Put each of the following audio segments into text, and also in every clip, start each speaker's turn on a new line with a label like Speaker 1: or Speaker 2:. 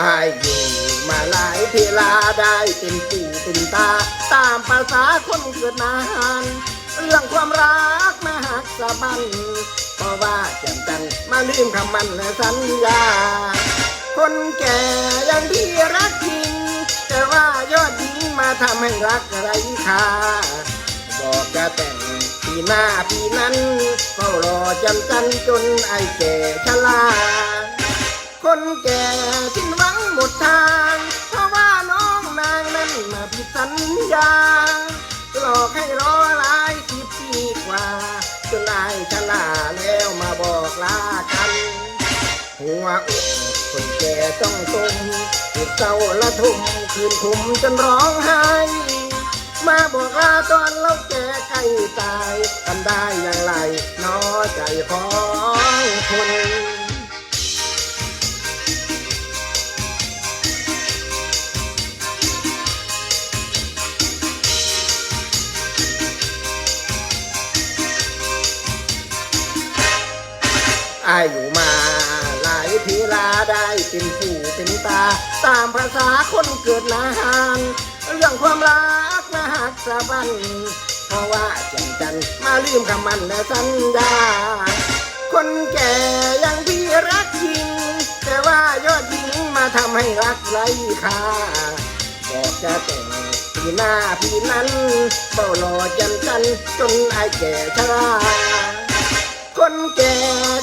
Speaker 1: อายอยู่มาหลายเวลาได้เป็นปู่เป็นตา ตามภาษาคนเกิดนานเรื่องความรักมาหักสะบันเพราะว่าแจ่มจันมาลืมคำมันและสัญญา คนแก่ยังที่รักจริง แต่ว่ายอดหญิงมาทำให้รักไร้ค่าบอกจะแต่งปีหน้าปีนั้นเฝ้ารอจำจันจนไอ้แก่ชราคนแก่สิ้นหวัง หมดทางเพราะว่าน้องนางนั้นมาผิดสัญญา หลอกให้รอหลายสิบปีกว่าจนไอ้ชราแล้วมาบอกลากัน หัวอกคนแก่ต้องตมจิตเศร้าละทุ่มคืนคุมจนร้องไห้มาบอกลาตอนเราแก่ใกล้ตายทำได้อย่างไรน้อใจขอ อายุมา หลายพีลาได้เป็นผู้เป็นตา ตามภาษาคนเกิดนานเรื่องความรักมาหักสะบันเพราะว่าจันจันมาลืมคำมันและสัญญาคนแก่ยังพี่รักจริง แต่ว่ายอดหญิงมาทำให้รักไร้ค่าบอกจะแต่งปีหน้าปีนั้นเฝ้ารอจันจันจนไอแก่ชรา คนแก่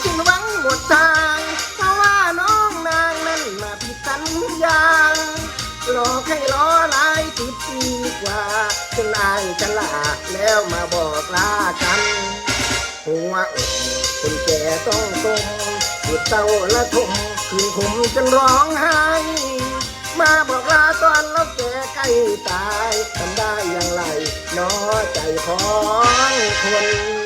Speaker 1: สิ้นหวังหมดทางเพราะว่าน้องนางนั้นมาผิดสัญญาหลอกให้รอหลายสิบปีกว่าจนอายฉลาแล้วมาบอกลากัน หัวอกคนแก่ต้องตมจุดเต้าละทมคืนคุมจนร้องไห้มาบอกลาตอนเราแก่ใกล้ตายทำได้อย่างไรน้อใจของคน